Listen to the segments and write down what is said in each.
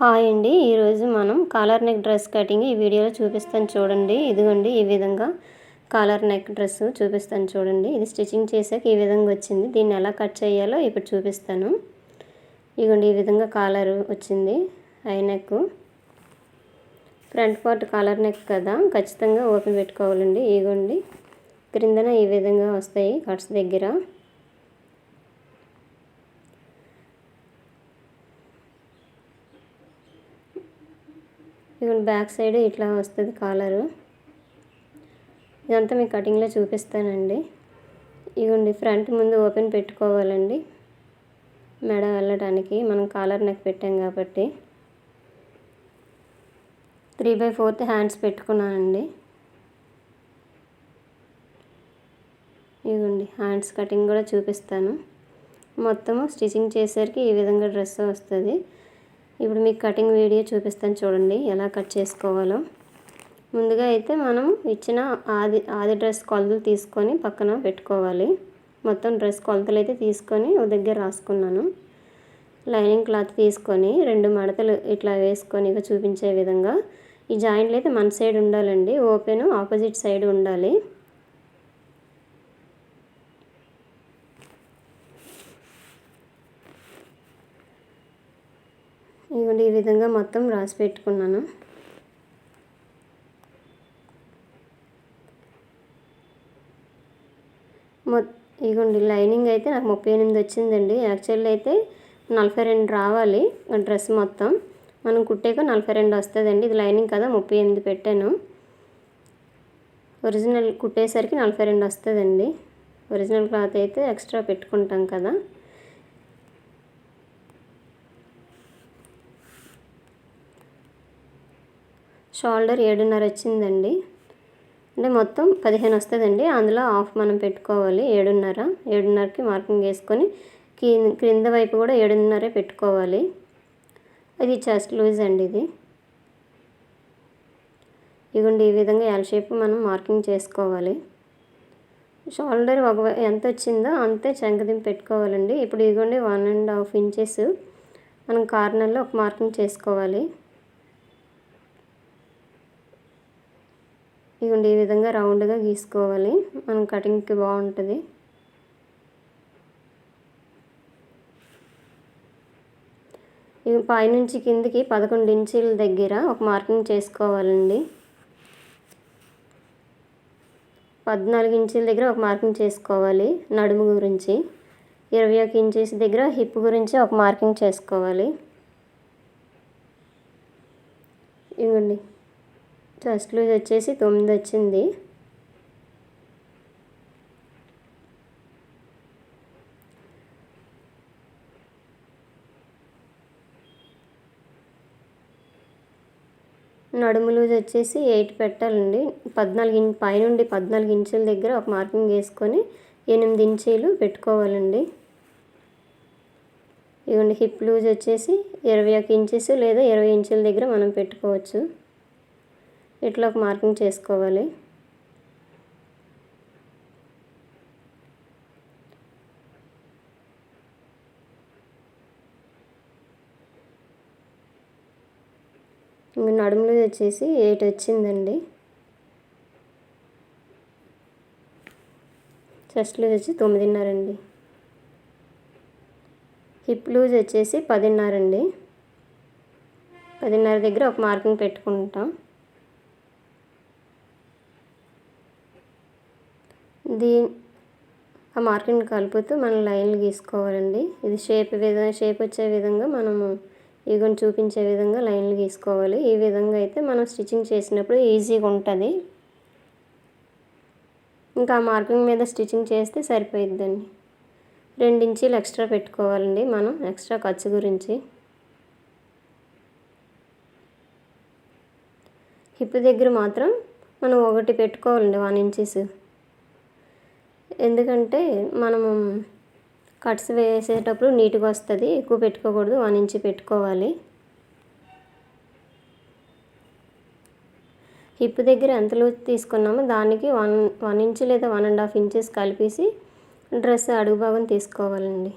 Hi అండి. ఈరోజు మనం కాలర్ నెక్ డ్రెస్ కటింగ్ ఈ వీడియోలో చూపిస్తాను చూడండి. ఇదిగోండి ఈ విధంగా కాలర్ నెక్ డ్రెస్ చూపిస్తాను చూడండి. ఇది స్టిచ్చింగ్ చేసాక ఈ విధంగా వచ్చింది. దీన్ని ఎలా కట్ చేయాలో ఇప్పుడు చూపిస్తాను. ఇదిగోండి ఈ విధంగా కాలర్ వచ్చింది. I neck. Front part collar neck కదా. ఖచ్చితంగా ఓపెన్ పెట్టుకోవాలండి. ఇదిగోండి క్రిందన ఈ విధంగా వస్తాయి కట్స్ దగ్గర. ఇదిగోండి బ్యాక్ సైడ్ ఇట్లా వస్తుంది కాలరు. ఇదంతా మీకు కటింగ్లో చూపిస్తానండి. ఇదిగోండి ఫ్రంట్ ముందు ఓపెన్ పెట్టుకోవాలండి. మెడ వెళ్ళడానికి మనం కాలర్ నెక్ పెట్టాం కాబట్టి. త్రీ బై ఫోర్త్ హ్యాండ్స్ పెట్టుకున్నానండి. ఇదిగోండి హ్యాండ్స్ కటింగ్ కూడా చూపిస్తాను. మొత్తము స్టిచ్చింగ్ చేసేసరికి ఈ విధంగా డ్రెస్ వస్తుంది. ఇప్పుడు మీకు కటింగ్ వీడియో చూపిస్తాను చూడండి ఎలా కట్ చేసుకోవాలో. ముందుగా అయితే మనం ఇచ్చిన ఆది ఆది డ్రెస్ కొలతలు తీసుకొని పక్కన పెట్టుకోవాలి. మొత్తం డ్రెస్ కొలతలు అయితే తీసుకొని ఒక దగ్గర రాసుకున్నాను. లైనింగ్ క్లాత్ తీసుకొని రెండు మడతలు ఇట్లా వేసుకొని ఇక చూపించే విధంగా. ఈ జాయింట్లు అయితే మన సైడ్ ఉండాలండి ఓపెన్ ఆపోజిట్ సైడ్ ఉండాలి. ఇదిగోండి ఈ విధంగా మొత్తం రాసి పెట్టుకున్నాను. మొ ఇదిగోండి లైనింగ్ అయితే నాకు ముప్పై ఎనిమిది వచ్చిందండి. యాక్చువల్లీ అయితే నలభై రెండు రావాలి డ్రెస్ మొత్తం. మనం కుట్టాక నలభై రెండు వస్తుందండి. ఇది లైనింగ్ కదా ముప్పై ఎనిమిది పెట్టాను. ఒరిజినల్ కుట్టేసరికి నలభై రెండు వస్తుందండి. ఒరిజినల్ క్లాత్ అయితే ఎక్స్ట్రా పెట్టుకుంటాం కదా. షోల్డర్ ఏడున్నర వచ్చిందండి. అంటే మొత్తం పదిహేను వస్తుందండి. అందులో హాఫ్ మనం పెట్టుకోవాలి ఏడున్నర. ఏడున్నరకి మార్కింగ్ వేసుకొని క్రింద వైపు కూడా ఏడున్నరే పెట్టుకోవాలి. అది చెస్ట్ లూజ్ అండి ఇది. ఇదిగోండి ఈ విధంగా ఎల్ షేప్ మనం మార్కింగ్ చేసుకోవాలి. షోల్డర్ ఒక ఎంత వచ్చిందో అంతే చంకదింపు పెట్టుకోవాలండి. ఇప్పుడు ఇదిగోండి వన్ అండ్ హాఫ్ ఇంచెస్ మనం కార్నర్లో ఒక మార్కింగ్ చేసుకోవాలి. ఇగోండి ఈ విధంగా రౌండ్గా గీసుకోవాలి. మనం కటింగ్కి బాగుంటుంది. ఇవి పైనుంచి కిందికి పదకొండు ఇంచీల దగ్గర ఒక మార్కింగ్ చేసుకోవాలండి. పద్నాలుగు ఇంచుల దగ్గర ఒక మార్కింగ్ చేసుకోవాలి నడుము గురించి. ఇరవై ఒక ఇంచెస్ దగ్గర హిప్ గురించి ఒక మార్కింగ్ చేసుకోవాలి. ఇవ్వండి ఫస్ట్ లూజ్ వచ్చేసి తొమ్మిది వచ్చింది. నడుము లూజ్ వచ్చేసి ఎయిట్ పెట్టాలండి. పద్నాలుగు ఇంచ్ పైనుండి పద్నాలుగు ఇంచుల దగ్గర ఒక మార్కింగ్ వేసుకొని ఎనిమిది ఇంచీలు పెట్టుకోవాలండి. ఇవ్వండి హిప్ లూజ్ వచ్చేసి ఇరవై ఒక ఇంచెస్ లేదా ఇరవై ఇంచుల దగ్గర మనం పెట్టుకోవచ్చు. ఇట్లా ఒక మార్కింగ్ చేసుకోవాలి. నడుములు వచ్చేసి ఎయిట్ వచ్చిందండి. చెస్ట్ లూజ్ వచ్చి తొమ్మిదిన్నర అండి. హిప్ లూజ్ వచ్చేసి పదిన్నర అండి. పదిన్నర దగ్గర ఒక మార్కింగ్ పెట్టుకుంటాం. ఇది ఆ మార్కింగ్ కలుపుతూ మనం లైన్లు గీసుకోవాలండి. ఇది షేప్ విధంగా షేప్ వచ్చే విధంగా మనము ఇగోని చూపించే విధంగా లైన్లు గీసుకోవాలి. ఈ విధంగా అయితే మనం స్టిచ్చింగ్ చేసినప్పుడు ఈజీగా ఉంటుంది. ఇంకా ఆ మార్కింగ్ మీద స్టిచ్చింగ్ చేస్తే సరిపోయిద్దండి. రెండు ఇంచీలు ఎక్స్ట్రా పెట్టుకోవాలండి మనం ఎక్స్ట్రా ఖర్చు గురించి. హిప్ దగ్గర మాత్రం మనం ఒకటి పెట్టుకోవాలండి వన్ ఇంచెస్. ఎందుకంటే మనము కట్స్ వేసేటప్పుడు నీట్గా వస్తుంది ఎక్కువ పెట్టుకోకూడదు వన్ ఇంచ్ పెట్టుకోవాలి. హిప్ దగ్గర ఎంత లూజ్ తీసుకున్నామో దానికి వన్ వన్ ఇంచ్ లేదా వన్ అండ్ హాఫ్ ఇంచెస్ కలిపేసి డ్రెస్ అడుగు భాగం తీసుకోవాలండి.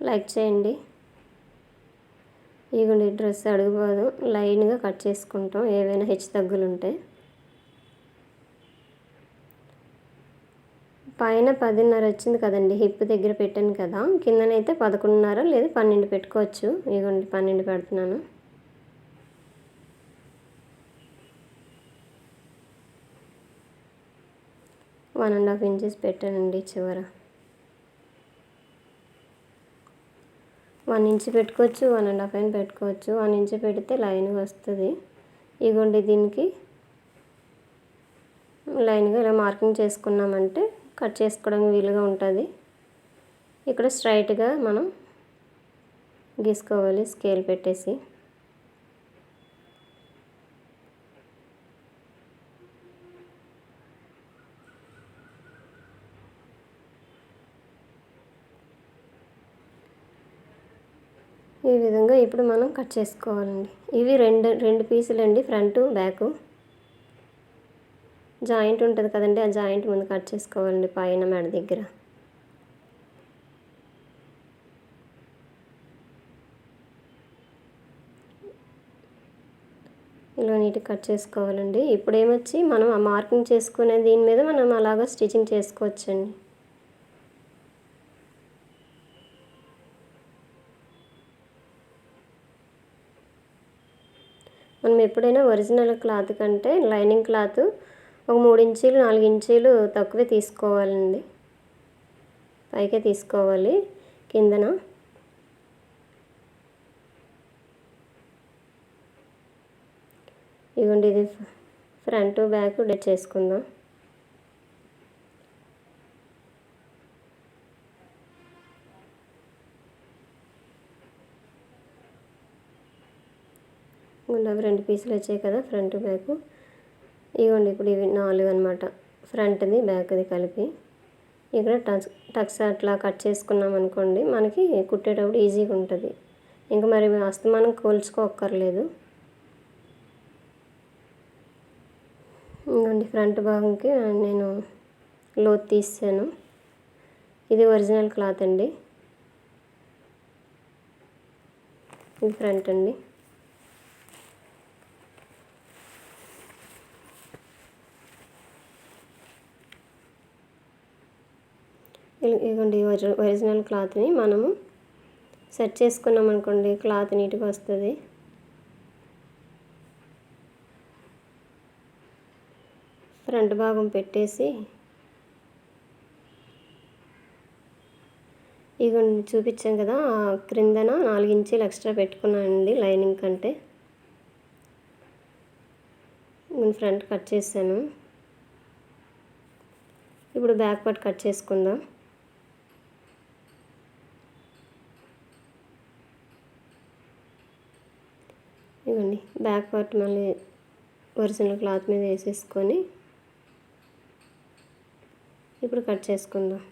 లైక్ చేయండి. ఇగోండి డ్రెస్ అడుగుపోదు లైన్గా కట్ చేసుకుంటాం. ఏవైనా హెచ్చు తగ్గులు ఉంటే పైన పదిన్నర వచ్చింది కదండి. హిప్ దగ్గర పెట్టాను కదా. కిందనైతే పదకొండున్నర లేదా పన్నెండు పెట్టుకోవచ్చు. ఇగోండి పన్నెండు పెడుతున్నాను. వన్ అండ్ హాఫ్ ఇంచెస్ పెట్టానండి చివర. వన్ ఇంచ్ పెట్టుకోవచ్చు వన్ అండ్ హాఫ్ అయిన పెట్టుకోవచ్చు. వన్ ఇంచ్ పెడితే లైన్ వస్తుంది. ఇగోండి దీనికి. లైన్గా ఇలా మార్కింగ్ చేసుకున్నామంటే కట్ చేసుకోవడానికి వీలుగా ఉంటుంది. ఇక్కడ స్ట్రైట్గా మనం గీసుకోవాలి స్కేల్ పెట్టేసి. ఈ విధంగా ఇప్పుడు మనం కట్ చేసుకోవాలండి. ఇవి రెండు రెండు పీసులు అండి ఫ్రంట్ బ్యాక్. జాయింట్ ఉంటుంది కదండి ఆ జాయింట్ ముందు కట్ చేసుకోవాలండి పైన మెడ దగ్గర. ఇలా నీట్గా కట్ చేసుకోవాలండి. ఇప్పుడు ఏమొచ్చి మనం ఆ మార్కింగ్ చేసుకునే దీని మీద మనం అలాగా స్టిచ్చింగ్ చేసుకోవచ్చండి. మనం ఎప్పుడైనా ఒరిజినల్ క్లాత్ కంటే లైనింగ్ క్లాత్ ఒక మూడు ఇంచీలు నాలుగు ఇంచీలు తక్కువే తీసుకోవాలండి. పైకే తీసుకోవాలి కిందన. ఇదిగోండి ఇది ఫ్రంట్ బ్యాక్ డెట్ చేసుకుందాం. గులాబీ రెండు పీసులు వచ్చాయి కదా ఫ్రంట్ బ్యాక్. ఇవ్వండి ఇప్పుడు ఇవి నాలుగు అనమాట ఫ్రంట్ది బ్యాక్ది కలిపి. ఇక్కడ టక్స్ టక్స్ అట్లా కట్ చేసుకున్నాం అనుకోండి మనకి కుట్టేటప్పుడు ఈజీగా ఉంటుంది. ఇంకా మరి అస్తమానం కోల్చుకోక్కర్లేదు. ఇంకోండి ఫ్రంట్ భాగంకి నేను లోత్ తీసాను. ఇది ఒరిజినల్ క్లాత్ అండి. ఇది ఫ్రంట్ అండి. ఇదిగోండి ఒరిజినల్ క్లాత్ని మనము సెట్ చేసుకున్నాం అనుకోండి క్లాత్ నీట్గా వస్తుంది. ఫ్రంట్ భాగం పెట్టేసి ఇదిగోండి చూపించాం కదా క్రిందన నాలుగు ఇంచీలు ఎక్స్ట్రా పెట్టుకున్నానండి లైనింగ్ కంటే. నేను ఫ్రంట్ కట్ చేశాను. ఇప్పుడు బ్యాక్ పార్ట్ కట్ చేసుకుందాం. ఇవ్వండి. బ్యాక్ పార్ట్ మళ్ళీ ఒరిజినల్ క్లాత్ మీద వేసేసుకొని ఇప్పుడు కట్ చేసుకుందాం.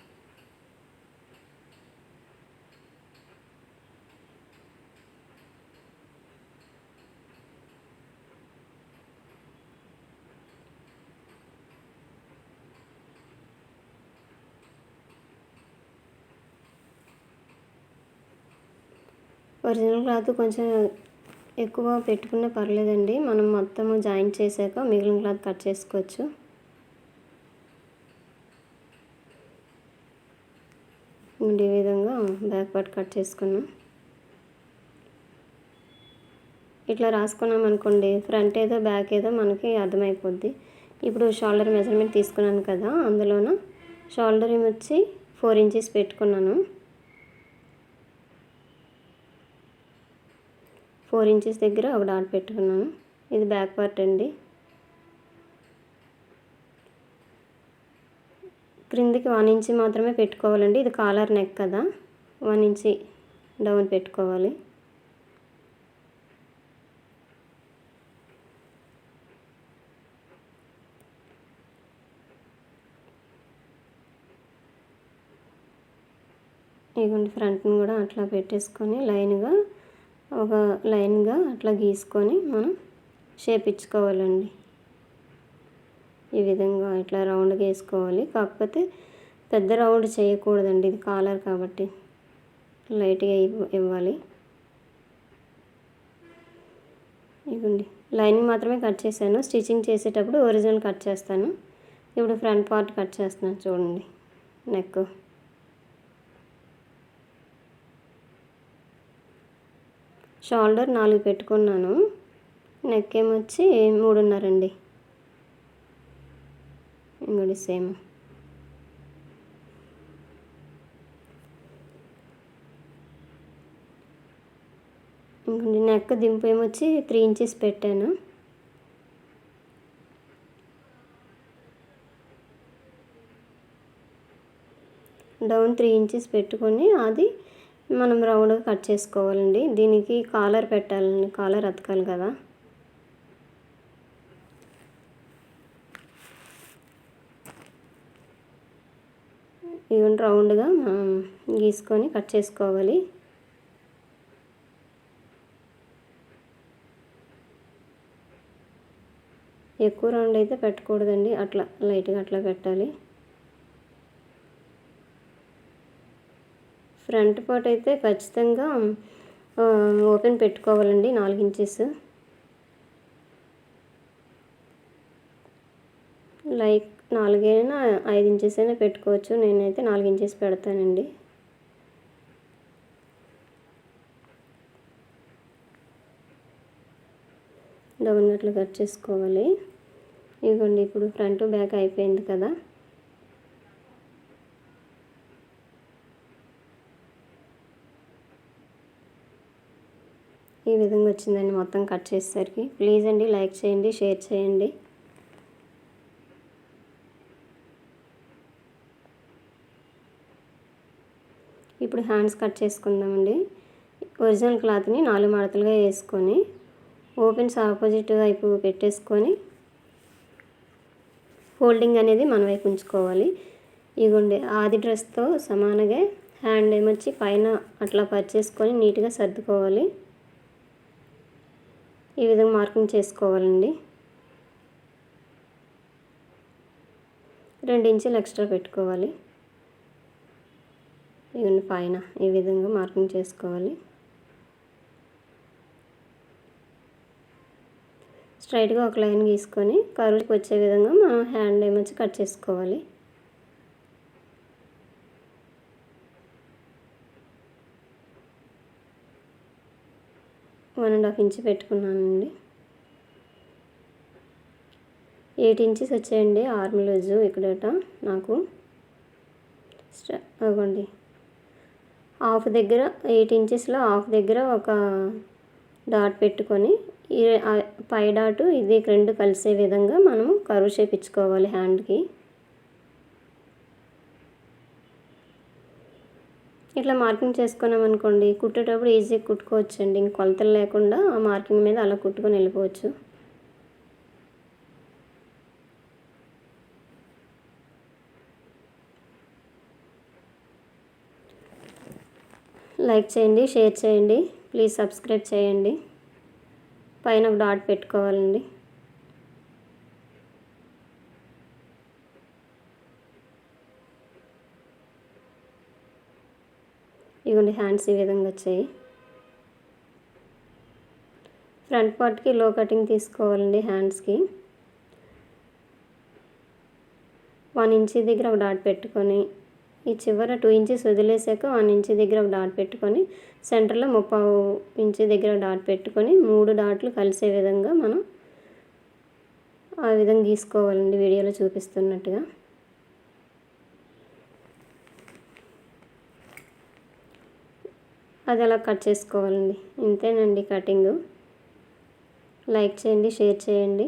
ఒరిజినల్ క్లాత్ కొంచెం ఎక్కువ పెట్టుకున్నా పర్లేదండి. మనం మొత్తం జాయింట్ చేశాక మిగిలిన క్లాత్ కట్ చేసుకోవచ్చు. ఈ విధంగా బ్యాక్ పార్ట్ కట్ చేసుకున్నాం. ఇట్లా రాసుకున్నాం అనుకోండి ఫ్రంట్ ఏదో బ్యాక్ ఏదో మనకి అర్థమైపోద్ది. ఇప్పుడు షోల్డర్ మెజర్మెంట్ తీసుకున్నాను కదా అందులోన షోల్డర్ ఏమి వచ్చి ఫోర్ ఇంచెస్ పెట్టుకున్నాను. ఫోర్ ఇంచెస్ దగ్గర ఒక డాట్ పెట్టుకున్నాను. ఇది బ్యాక్ పార్ట్ అండి. క్రిందికి వన్ ఇంచ్ మాత్రమే పెట్టుకోవాలండి. ఇది కాలర్ నెక్ కదా. వన్ ఇంచి డౌన్ పెట్టుకోవాలి. ఇదిగోండి ఫ్రంట్ని కూడా అట్లా పెట్టేసుకొని లైన్గా ఒక లైన్గా అట్లా గీసుకొని మనం షేప్ ఇచ్చుకోవాలండి ఈ విధంగా ఇట్లా రౌండ్గా వేసుకోవాలి కాకపోతే పెద్ద రౌండ్ చేయకూడదండి. ఇది కాలర్ కాబట్టి లైట్గా ఇవ్వాలి. ఇవ్వండి లైనింగ్ మాత్రమే కట్ చేశాను. స్టిచ్చింగ్ చేసేటప్పుడు ఒరిజినల్ కట్ చేస్తాను. ఇప్పుడు ఫ్రంట్ పార్ట్ కట్ చేస్తున్నాను. చూడండి. నెక్ షోల్డర్ నాలుగు పెట్టుకున్నాను. నెక్ ఏమొచ్చి మూడున్నరండి. ఇంకోటి సేమ్. ఇంకొంచెం నెక్ దింపు ఏమొచ్చి త్రీ ఇంచెస్ పెట్టాను. డౌన్ త్రీ ఇంచెస్ పెట్టుకొని అది మనం రౌండ్గా కట్ చేసుకోవాలండి. దీనికి కాలర్ పెట్టాలండి. కాలర్ అతకాలి కదా. ఇవన్నీ రౌండ్గా గీసుకొని కట్ చేసుకోవాలి. ఎక్కువ రౌండ్ అయితే పెట్టకూడదండి. అట్లా లైట్గా అట్లా పెట్టాలి. ఫ్రంట్ పార్ట్ అయితే ఖచ్చితంగా ఓపెన్ పెట్టుకోవాలండి నాలుగు ఇంచెస్. లైక్ నాలుగైనా ఐదు ఇంచెస్ అయినా పెట్టుకోవచ్చు. నేనైతే నాలుగు ఇంచెస్ పెడతానండి. డౌన్ గట్లు కట్ చేసుకోవాలి. ఇదిగోండి ఇప్పుడు ఫ్రంట్ బ్యాక్ అయిపోయింది కదా. ఈ విధంగా వచ్చిందండి మొత్తం కట్ చేసేసరికి. ప్లీజ్ అండి లైక్ చేయండి షేర్ చేయండి. ఇప్పుడు హ్యాండ్స్ కట్ చేసుకుందామండి. ఒరిజినల్ క్లాత్ని నాలుగు మడతలుగా వేసుకొని ఓపెన్స్ ఆపోజిట్ వైపు పెట్టేసుకొని ఫోల్డింగ్ అనేది మన వైపు ఉంచుకోవాలి. ఇగోండి ఆది డ్రెస్తో సమానంగా హ్యాండ్ ఏమొచ్చి పైన అట్లా పరిచేసుకొని నీట్గా సర్దుకోవాలి. ఈ విధంగా మార్కింగ్ చేసుకోవాలండి. రెండు ఇంచులు ఎక్స్ట్రా పెట్టుకోవాలి. ఇవన్నీ పైన ఈ విధంగా మార్కింగ్ చేసుకోవాలి. స్ట్రైట్గా ఒక లైన్ గీసుకొని కరువుకి వచ్చే విధంగా మనం హ్యాండ్ ఏమొచ్చి కట్ చేసుకోవాలి. వన్ అండ్ హాఫ్ ఇంచ్ పెట్టుకున్నానండి. ఎయిట్ ఇంచెస్ వచ్చాయండి ఆర్మ్ లూజు ఇక్కడట నాకు. అవ్వండి హాఫ్ దగ్గర ఎయిట్ ఇంచెస్లో హాఫ్ దగ్గర ఒక డాట్ పెట్టుకొని ఈ పై డాటు ఇది రెండు కలిసే విధంగా మనము కరువు చేపించుకోవాలి హ్యాండ్కి. ఇట్లా మార్కింగ్ చేసుకున్నాం అనుకోండి కుట్టేటప్పుడు ఈజీగా కుట్టుకోవచ్చండి. ఇంక కొలతలు లేకుండా ఆ మార్కింగ్ మీద అలా కుట్టుకొని వెళ్ళిపోవచ్చు. లైక్ చేయండి షేర్ చేయండి. ప్లీజ్ సబ్స్క్రైబ్ చేయండి. పైన ఒక డాట్ పెట్టుకోవాలండి. ఇవ్వండి ఈ విధంగా వచ్చాయి. ఫ్రంట్ పార్ట్కి లో కటింగ్ తీసుకోవాలండి హ్యాండ్స్కి. వన్ ఇంచ్ దగ్గర ఒక డాట్ పెట్టుకొని ఈ చివర టూ ఇంచెస్ వదిలేసాక వన్ ఇంచ్ దగ్గర ఒక డాట్ పెట్టుకొని సెంటర్లో ముప్పావు ఇంచు దగ్గర డాట్ పెట్టుకొని మూడు డాట్లు కలిసే విధంగా మనం ఆ విధంగా గీసుకోవాలండి వీడియోలో చూపిస్తున్నట్టుగా. అది అలా కట్ చేసుకోవాలండి. ఇంతేనండి కటింగ్. లైక్ చేయండి షేర్ చేయండి.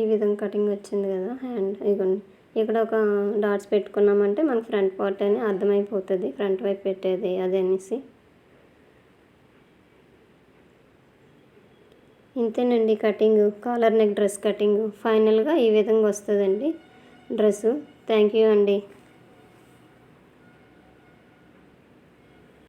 ఈ విధంగా కటింగ్ వచ్చింది కదా హ్యాండ్ ఇగోండి ఇక్కడ ఒక డాట్స్ పెట్టుకున్నామంటే మనకు ఫ్రంట్ పార్ట్ అని అర్థమైపోతుంది. ఫ్రంట్ వైపు పెట్టేది అది అనేసి. ఇంతేనండి cutting. Collar neck dress cutting. ఫైనల్గా ఈ విధంగా వస్తుందండి. డ్రెస్సు. థ్యాంక్ యూ అండి.